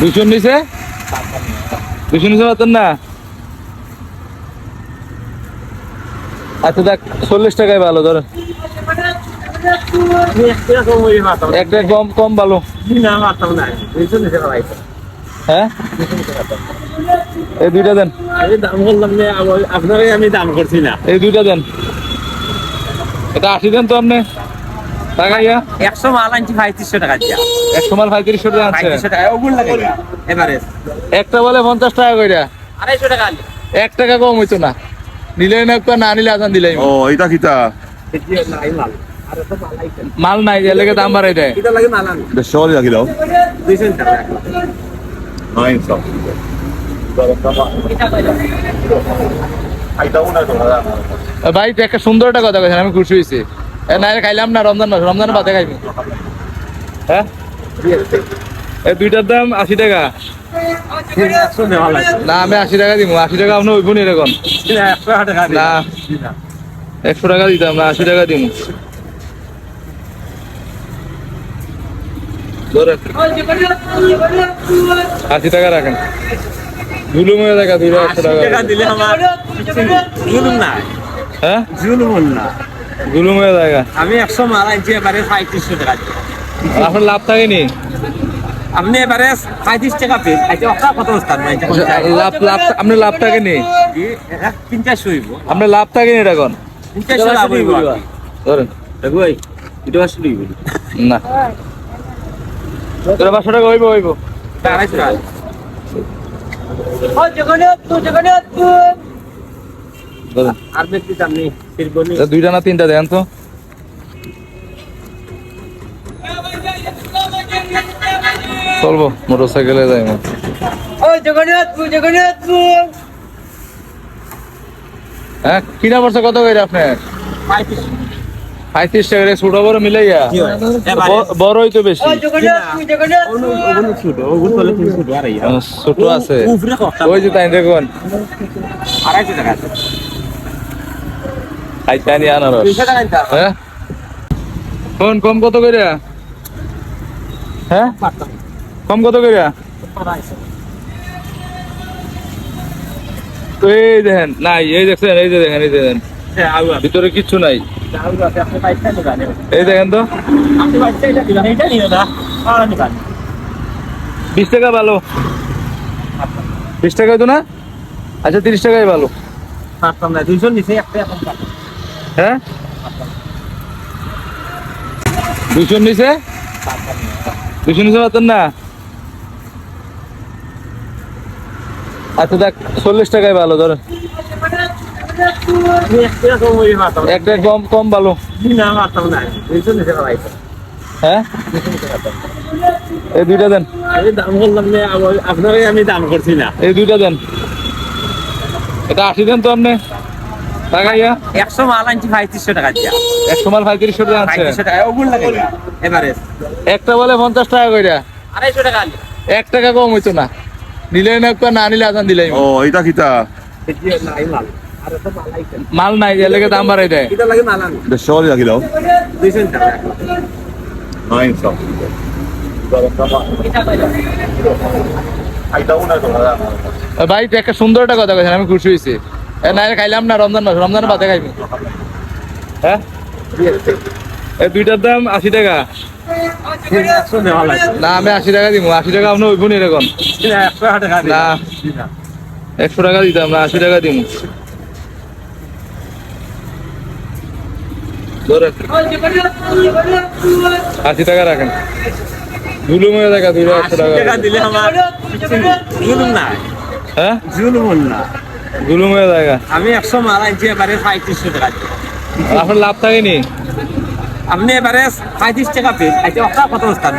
দুশোর নিচে দুশো নিচে পাতেন না? আচ্ছা দেখ, চল্লিশ টাকায় ভালো ধরেন একটা কম কম ভালো। হ্যাঁ? এই দুইটা দেন। আমার- আমি দাম করছি না এই দুইটা দেন। এটা আশি দেন তো আপনি। টাকা ইয়া মাল আনছি পঁয়ত্রিশশো টাকা দিয়া। একশো মাল পঁয়ত্রিশশো টাকা আছে পঁয়ত্রিশশো টাকা। ওগুলো লাগে। এবারে একটা বলে পঞ্চাশ টাকা কইরা। আড়াইশো টাকা আনলি এক টাকা কম হইতো না। নিলে না একটা না নিলে আসান দিলাই ও এটা কিতা নাই মাল। মাল নাই এর লেগে দাম বাড়াই দেয়। লাগে মাল আনি দাও। টাকা সব। ভাই একটা সুন্দর একটা কথা কইছেন আমি খুশি হয়েছি না খাইলাম না রমজান মাস রমজান বাদে খাইবি। হ্যাঁ? এই দুইটার দাম আশি টাকা। না আমি আশি টাকা দিব আশি টাকা আপনি ওইব নি এরকম। না একশো টাকা দিতাম না আশি টাকা দিব আশি টাকা রাখেন। জুলুম হয়ে দেখা দুইটা একশো টাকা। টাকা দিলে আমার জুলুম না। হ্যাঁ? জুলুম না। জুলুম হয়ে দেখা আমি একশো মাল আনছি এবারে পঁয়ত্রিশশো টাকা। আপনার লাভ থাকেনি আপনি এবারে পঁয়ত্রিশ টাকা পেন আচ্ছা কত স্থান লাভ লাভ আপনার লাভ থাকেনি তিন চারশো হইব। আপনার লাভ থাকেনি এটা কোন তিন চারশো লাভ হইব। ধরেন এটা আসলে হইব না। তোরা পাঁচশো টাকা হইব হইব। আড়াইশো টাকা আর ব্যক্তি আপনি দুইটা না তিনটা দেন তো চলবো মোটর সাইকেলে যাই হ্যাঁ কিনা পড়ছে কত করে আপনার পঁয়ত্রিশ টাকা ছোট বড় হয়? বড়ই তো বেশি ইয়া ছোট আছে ওই যে তাই দেখুন আড়াইশো টাকা আনারস। দুইশো। হ্যাঁ? কোন কম কত করে হ্যাঁ? কম কত করে এই দেখেন নাই এই দেখছেন এই যে দেখেন এই দেখেন। হ্যাঁ। ভিতরে কিচ্ছু নাই। নিবেন। এই দেখেন তো। বিশ টাকা ভালো। বিশ টাকা তো না? আচ্ছা তিরিশ টাকাই ভালো। দুইশোর নিচে একটা। হ্যাঁ? দুশো নিচে? পাতেন না? আচ্ছা দেখ, চল্লিশ কম কম। হ্যাঁ? দুইটা দেন। দাম আমি দাম করছি না এই দুইটা দেন। এটা আশি দেন তো আপনি। টাকা ইয়া মাল আনছি পঁয়ত্রিশশো টাকা দিয়া। একশো মাল পঁয়ত্রিশশো টাকা আছে পঁয়ত্রিশশো টাকা। ওগুলো লাগে এবারে একটা বলে পঞ্চাশ টাকা কইরা। আড়াইশো টাকা আনলি এক টাকা কম হইতো না। নিলে না একটা না নিলে আসান দিলাই ও এটা কিতা? নাই মাল মাল নাই এর লেগে দাম বাড়াই দেয়। এটা লাগে মাল আনি বেশ সহজে রাখি দাও। টাকা। নয় সব ভাই একটা সুন্দর একটা কথা কইছেন আমি খুশি হয়েছি না এ খাইলাম না রমজান মাস রমজান বাদে খাইবি। হ্যাঁ? এই দুইটার দাম আশি টাকা। না আমি আশি টাকা দিব আশি টাকা আপনি ওইব নি এরকম। না একশো টাকা দিতাম না আশি টাকা দিব আশি টাকা রাখেন। জুলুম হয়ে দেখা দুইটা একশো টাকা। টাকা দিলে আমার জুলুম না। হ্যাঁ? জুলুম না। জুলুম হয়ে দেখা আমি একশো মাল আনছি এবারে পঁয়ত্রিশশো টাকা। আপনার লাভ থাকেনি? আপনি এবারে পঁয়ত্রিশ টাকা আচ্ছা আপনার কত স্থান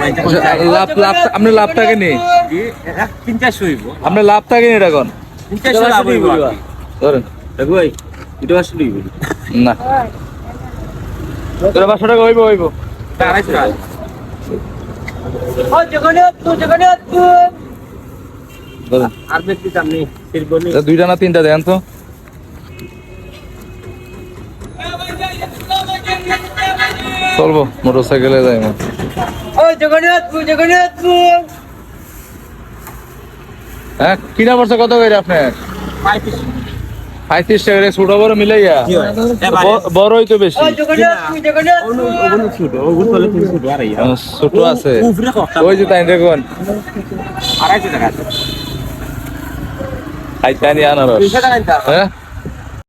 লাভ লাভ আপনার লাভ থাকেনি? তিন চারশো হইব। আপনার লাভ থাকেনি এটা কোন তিন চারশো লাভ হইব। ধরেন। দেখুই এটা আসলে হইব। না। তোরা পাঁচশো টাকা হইব হইব। আড়াইশো টাকা আর ব্যক্তি তা দুইটা না তিনটা দেন তো চলবো মোটর সাইকেলে যাই হ্যাঁ কিনা পড়ছে কত করে আপনার পঁয়ত্রিশ টাকা ছোট বড় মিলাইয়া হয়? বড়ই তো বেশি ছোট আছে ওই যে তাই দেখুন আড়াইশো টাকা আনি আনারস। হ্যাঁ